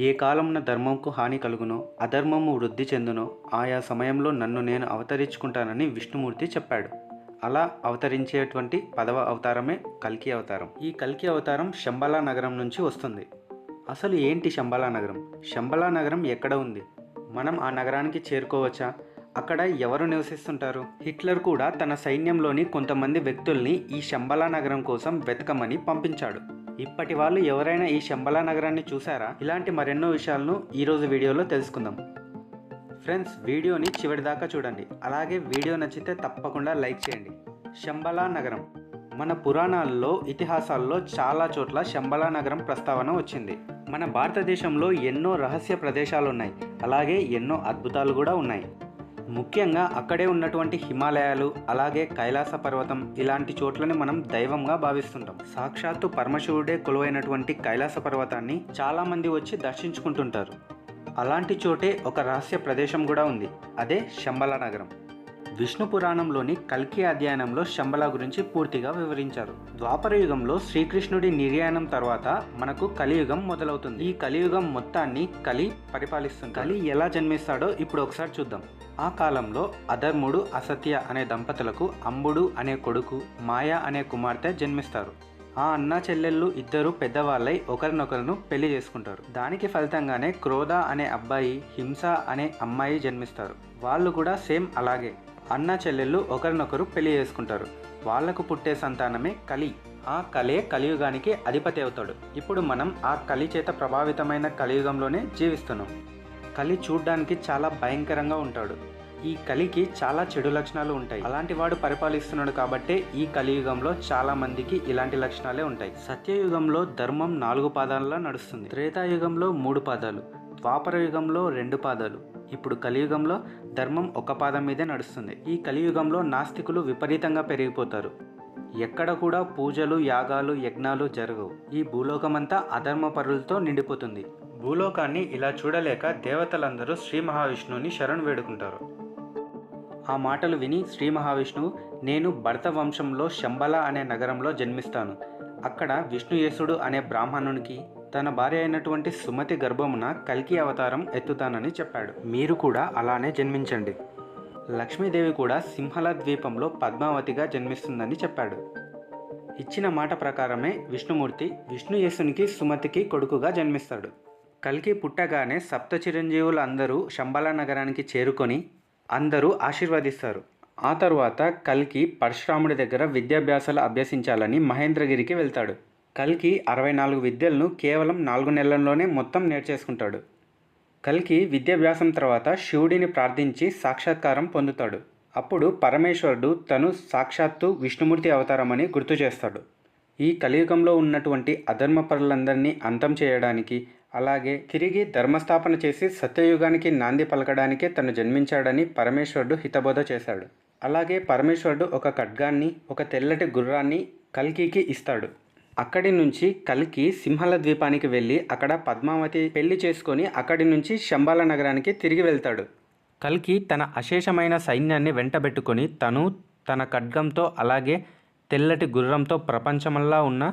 ఏ కాలమున ధర్మంకు హాని కలుగునో అధర్మము వృద్ధి చెందునో ఆయా సమయంలో నన్ను నేను అవతరించుకుంటానని విష్ణుమూర్తి చెప్పాడు. అలా అవతరించేటువంటి పదవ అవతారమే కల్కి అవతారం. ఈ కల్కి అవతారం శంబలా నగరం నుంచి వస్తుంది. అసలు ఏంటి శంబలా నగరం? శంబలా నగరం ఎక్కడ ఉంది? మనం ఆ నగరానికి చేరుకోవచ్చా? అక్కడ ఎవరు నివసిస్తుంటారు? హిట్లర్ కూడా తన సైన్యంలోని కొంతమంది వ్యక్తుల్ని ఈ శంబలా నగరం కోసం వెతకమని పంపించాడు. ఇప్పటి వాళ్ళు ఎవరైనా ఈ శంబలా నగరాన్ని చూసారా ఇలాంటి మరెన్నో విషయాలను ఈరోజు వీడియోలో తెలుసుకుందాం. ఫ్రెండ్స్ వీడియోని చివరి దాకా చూడండి. అలాగే వీడియో నచ్చితే తప్పకుండా లైక్ చేయండి. శంబలా నగరం. మన పురాణాల్లో ఇతిహాసాల్లో చాలా చోట్ల శంబలా నగరం ప్రస్తావన వచ్చింది. మన భారతదేశంలో ఎన్నో రహస్య ప్రదేశాలు ఉన్నాయి అలాగే ఎన్నో అద్భుతాలు కూడా ఉన్నాయి. ముఖ్యంగా అక్కడే ఉన్నటువంటి హిమాలయాలు అలాగే కైలాస పర్వతం ఇలాంటి చోట్లని మనం దైవంగా భావిస్తుంటాం. సాక్షాత్తు పరమశివుడే కొలువైనటువంటి కైలాస పర్వతాన్ని చాలా మంది వచ్చి దర్శించుకుంటుంటారు. అలాంటి చోటే ఒక రహస్య ప్రదేశం కూడా ఉంది. అదే శంబల నగరం. విష్ణు పురాణంలోని కల్కి అధ్యయనంలో శంబల గురించి పూర్తిగా వివరించారు. ద్వాపర యుగంలో శ్రీకృష్ణుడి నిర్యాణం తర్వాత మనకు కలియుగం మొదలవుతుంది. ఈ కలియుగం మొత్తాన్ని కలి పరిపాలిస్తుంది. కలి ఎలా జన్మిస్తాడో ఇప్పుడు ఒకసారి చూద్దాం. ఆ కాలంలో అధర్ముడు అసత్య అనే దంపతులకు అంబుడు అనే కొడుకు మాయ అనే కుమార్తె జన్మిస్తారు. ఆ అన్న చెల్లెళ్ళు ఇద్దరు పెద్దవాళ్ళై ఒకరినొకరును పెళ్ళి చేసుకుంటారు. దానికి ఫలితంగానే క్రోధ అనే అబ్బాయి హింస అనే అమ్మాయి జన్మిస్తారు. వాళ్ళు కూడా సేమ్ అలాగే. అన్న చెల్లెళ్ళు ఒకరినొకరు పెళ్ళి చేసుకుంటారు. వాళ్ళకు పుట్టే సంతానమే కలి. ఆ కలే కలియుగానికి అధిపతి అవుతాడు. ఇప్పుడు మనం ఆ కలి చేత ప్రభావితమైన కలియుగంలోనే జీవిస్తున్నాం. కలి చూడ్డానికి చాలా భయంకరంగా ఉంటాడు. ఈ కలికి చాలా చెడు లక్షణాలు ఉంటాయి. అలాంటి వాడు పరిపాలిస్తున్నాడు కాబట్టే ఈ కలియుగంలో చాలా మందికి ఇలాంటి లక్షణాలే ఉంటాయి. సత్యయుగంలో ధర్మం నాలుగు పాదాలలో నడుస్తుంది. త్రేతాయుగంలో మూడు పాదాలు. ద్వాపర యుగంలో రెండు పాదాలు. ఇప్పుడు కలియుగంలో ధర్మం ఒక పాదం మీదే నడుస్తుంది. ఈ కలియుగంలో నాస్తికులు విపరీతంగా పెరిగిపోతారు. ఎక్కడ కూడా పూజలు యాగాలు యజ్ఞాలు జరగవు. ఈ భూలోకమంతా అధర్మ పరులతో నిండిపోతుంది. భూలోకాన్ని ఇలా చూడలేక దేవతలందరూ శ్రీ మహావిష్ణువుని శరణు వేడుకుంటారు. ఆ మాటలు విని శ్రీ మహావిష్ణువు నేను భర్త వంశంలో శంబల అనే నగరంలో జన్మిస్తాను. అక్కడ విష్ణుయేసుడు అనే బ్రాహ్మణునికి తన భార్య అయినటువంటి సుమతి గర్భమున కల్కి అవతారం ఎత్తుతానని చెప్పాడు. మీరు కూడా అలానే జన్మించండి. లక్ష్మీదేవి కూడా సింహల ద్వీపంలో పద్మావతిగా జన్మిస్తుందని చెప్పాడు. ఇచ్చిన మాట ప్రకారమే విష్ణుమూర్తి విష్ణుయేసునికి సుమతికి కొడుకుగా జన్మిస్తాడు. కల్కి పుట్టగానే సప్త చిరంజీవులు అందరూ శంబల నగరానికి చేరుకొని అందరూ ఆశీర్వదిస్తారు. ఆ తర్వాత కల్కి పరశురాముడి దగ్గర విద్యాభ్యాసాలు అభ్యసించాలని మహేంద్రగిరికి వెళ్తాడు. కల్కి అరవై నాలుగు విద్యలను కేవలం నాలుగు నెలల్లోనే మొత్తం నేర్చేసుకుంటాడు. కల్కి విద్యాభ్యాసం తర్వాత శివుడిని ప్రార్థించి సాక్షాత్కారం పొందుతాడు. అప్పుడు పరమేశ్వరుడు తను సాక్షాత్తు విష్ణుమూర్తి అవతారమని గుర్తు చేస్తాడు. ఈ కలియుగంలో ఉన్నటువంటి అధర్మపరులందరినీ అంతం చేయడానికి అలాగే తిరిగి ధర్మస్థాపన చేసి సత్యయుగానికి నాంది పలకడానికే తను జన్మించాడని పరమేశ్వరుడు హితబోధ చేశాడు. అలాగే పరమేశ్వరుడు ఒక ఖడ్గాన్ని ఒక తెల్లటి గుర్రాన్ని కల్కికి ఇస్తాడు. అక్కడి నుంచి కల్కి సింహల ద్వీపానికి వెళ్ళి అక్కడ పద్మావతి పెళ్ళి చేసుకొని అక్కడి నుంచి శంబాల నగరానికి తిరిగి వెళ్తాడు. కల్కి తన అశేషమైన సైన్యాన్ని వెంటబెట్టుకొని తను తన ఖడ్గంతో అలాగే తెల్లటి గుర్రంతో ప్రపంచమల్లా ఉన్న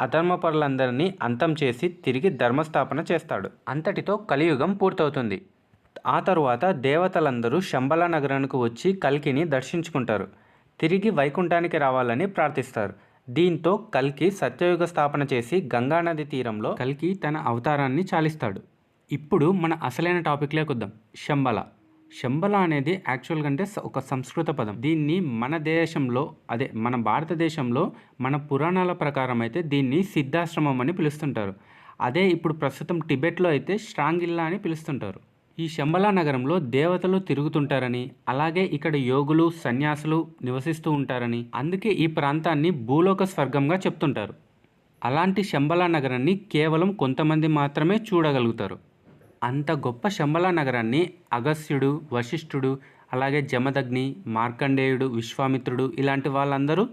అధర్మపరులందరినీ అంతం చేసి తిరిగి ధర్మస్థాపన చేస్తాడు. అంతటితో కలియుగం పూర్తవుతుంది. ఆ తరువాత దేవతలందరూ శంబల నగరానికి వచ్చి కల్కిని దర్శించుకుంటారు. తిరిగి వైకుంఠానికి రావాలని ప్రార్థిస్తారు. దీంతో కల్కి సత్యయుగ స్థాపన చేసి గంగానది తీరంలో కల్కి తన అవతారాన్ని చాలిస్తాడు. ఇప్పుడు మన అసలైన టాపిక్లోకి వద్దాం శంబల. శంబల అనేది యాక్చువల్ అంటే ఒక సంస్కృత పదం. దీన్ని మన దేశంలో అదే మన భారతదేశంలో మన పురాణాల ప్రకారం అయితే దీన్ని సిద్ధాశ్రమం అని పిలుస్తుంటారు. అదే ఇప్పుడు ప్రస్తుతం టిబెట్లో అయితే స్ట్రాంగిల్లా అని పిలుస్తుంటారు. ఈ శంబలా నగరంలో దేవతలు తిరుగుతుంటారని అలాగే ఇక్కడ యోగులు సన్యాసులు నివసిస్తూ ఉంటారని అందుకే ఈ ప్రాంతాన్ని భూలోక స్వర్గంగా చెప్తుంటారు. అలాంటి శంబలా నగరాన్ని కేవలం కొంతమంది మాత్రమే చూడగలుగుతారు. అంత గొప్ప శంబలా నగరాన్ని అగస్త్యుడు వశిష్ఠుడు అలాగే జమదగ్ని మార్కండేయుడు విశ్వామిత్రుడు ఇలాంటి వాళ్ళందరూ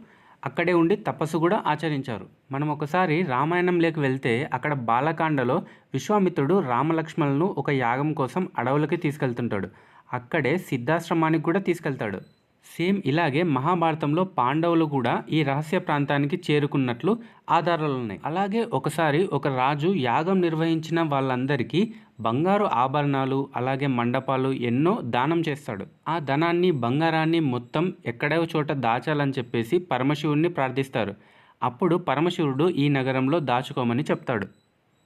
అక్కడే ఉండి తపస్సు కూడా ఆచరించారు. మనం ఒకసారి రామాయణంలోకి వెళ్తే అక్కడ బాలకాండలో విశ్వామిత్రుడు రామలక్ష్మణులను ఒక యాగం కోసం అడవులకి తీసుకెళ్తుంటాడు. అక్కడే సిద్ధాశ్రమానికి కూడా తీసుకెళ్తాడు. సేమ్ ఇలాగే మహాభారతంలో పాండవులు కూడా ఈ రహస్య ప్రాంతానికి చేరుకున్నట్లు ఆధారాలు ఉన్నాయి. అలాగే ఒకసారి ఒక రాజు యాగం నిర్వహించిన వాళ్ళందరికీ బంగారు ఆభరణాలు అలాగే మండపాలు ఎన్నో దానం చేస్తాడు. ఆ ధనాన్ని బంగారాన్ని మొత్తం ఎక్కడో చోట దాచాలని చెప్పేసి పరమశివుణ్ణి ప్రార్థిస్తారు. అప్పుడు పరమశివుడు ఈ నగరంలో దాచుకోమని చెప్తాడు.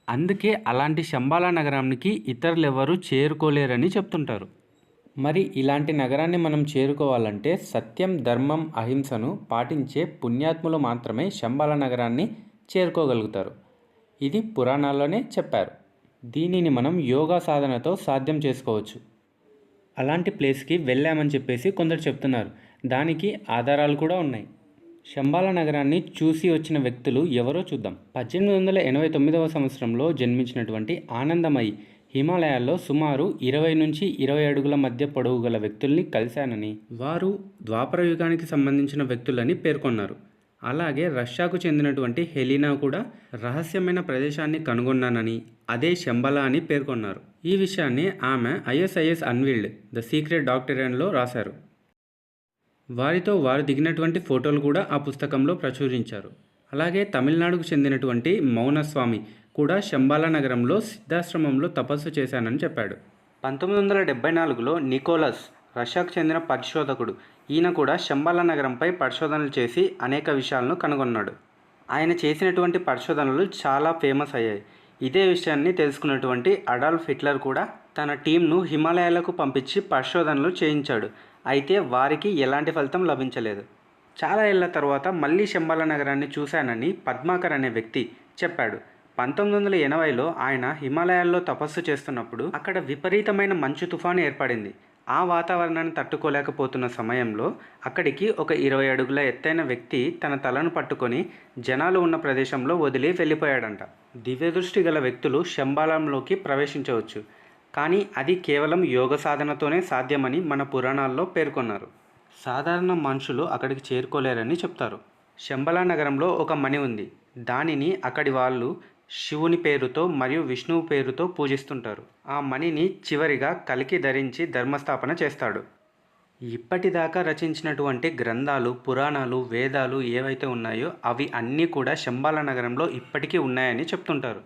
అందుకే అలాంటి శంబాలా నగరానికి ఇతరులెవరూ చేరుకోలేరని చెప్తుంటారు. మరి ఇలాంటి నగరాన్ని మనం చేరుకోవాలంటే సత్యం ధర్మం అహింసను పాటించే పుణ్యాత్ములు మాత్రమే శంబాల నగరాన్ని చేరుకోగలుగుతారు. ఇది పురాణాల్లోనే చెప్పారు. దీనిని మనం యోగా సాధనతో సాధ్యం చేసుకోవచ్చు. అలాంటి ప్లేస్కి వెళ్ళామని చెప్పేసి కొందరు చెప్తున్నారు. దానికి ఆధారాలు కూడా ఉన్నాయి. శంబాల నగరాన్ని చూసి వచ్చిన వ్యక్తులు ఎవరో చూద్దాం. పద్దెనిమిది వందల ఎనభై తొమ్మిదవ సంవత్సరంలో జన్మించినటువంటి ఆనందమయి హిమాలయాల్లో సుమారు ఇరవై నుంచి ఇరవై అడుగుల మధ్య పొడవు గల వ్యక్తుల్ని కలిశానని వారు ద్వాపర యుగానికి సంబంధించిన వ్యక్తులని పేర్కొన్నారు. అలాగే రష్యాకు చెందినటువంటి హెలీనా కూడా రహస్యమైన ప్రదేశాన్ని కనుగొన్నానని అదే శంబల అని పేర్కొన్నారు. ఈ విషయాన్ని ఆమె ఐఎస్ఐఎస్ అన్వీల్డ్ ద సీక్రెట్ డాక్టరేన్లో రాశారు. వారితో వారు దిగినటువంటి ఫోటోలు కూడా ఆ పుస్తకంలో ప్రచురించారు. అలాగే తమిళనాడుకు చెందినటువంటి మౌనస్వామి కూడా శంబాల నగరంలో సిద్ధాశ్రమంలో తపస్సు చేశానని చెప్పాడు. పంతొమ్మిది వందల డెబ్బై నాలుగులో నికోలస్ రష్యాకు చెందిన పరిశోధకుడు. ఈయన కూడా శంబాల నగరంపై పరిశోధనలు చేసి అనేక విషయాలను కనుగొన్నాడు. ఆయన చేసినటువంటి పరిశోధనలు చాలా ఫేమస్ అయ్యాయి. ఇదే విషయాన్ని తెలుసుకున్నటువంటి అడాల్ఫ్ హిట్లర్ కూడా తన టీంను హిమాలయాలకు పంపించి పరిశోధనలు చేయించాడు. అయితే వారికి ఎలాంటి ఫలితం లభించలేదు. చాలా ఏళ్ళ తర్వాత మళ్ళీ శంబాల నగరాన్ని చూశానని పద్మాకర్ అనే వ్యక్తి చెప్పాడు. పంతొమ్మిది వందల ఎనభైలో ఆయన హిమాలయాల్లో తపస్సు చేస్తున్నప్పుడు అక్కడ విపరీతమైన మంచు తుఫాను ఏర్పడింది. ఆ వాతావరణాన్ని తట్టుకోలేకపోతున్న సమయంలో అక్కడికి ఒక ఇరవై అడుగుల ఎత్తైన వ్యక్తి తన తలను పట్టుకొని జనాలు ఉన్న ప్రదేశంలో వదిలి వెళ్ళిపోయాడంట. దివ్యదృష్టి గల వ్యక్తులు శంబాలంలోకి ప్రవేశించవచ్చు. కానీ అది కేవలం యోగ సాధనతోనే సాధ్యమని మన పురాణాల్లో పేర్కొన్నారు. సాధారణ మనుషులు అక్కడికి చేరుకోలేరని చెప్తారు. శంబలా నగరంలో ఒక మణి ఉంది. దానిని అక్కడి వాళ్ళు శివుని పేరుతో మరియు విష్ణువు పేరుతో పూజిస్తుంటారు. ఆ మణిని చివరిగా కలికి ధరించి ధర్మస్థాపన చేస్తాడు. ఇప్పటిదాకా రచించినటువంటి గ్రంథాలు పురాణాలు వేదాలు ఏవైతే ఉన్నాయో అవి అన్నీ కూడా శంబాల నగరంలో ఇప్పటికీ ఉన్నాయని చెప్తుంటారు.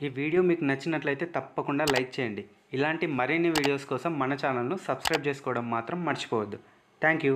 ఈ వీడియో మీకు నచ్చినట్లయితే తప్పకుండా లైక్ చేయండి. ఇలాంటి మరిన్ని వీడియోస్ కోసం మన ఛానల్ను సబ్స్క్రైబ్ చేసుకోవడం మాత్రం మర్చిపోవద్దు. Thank you.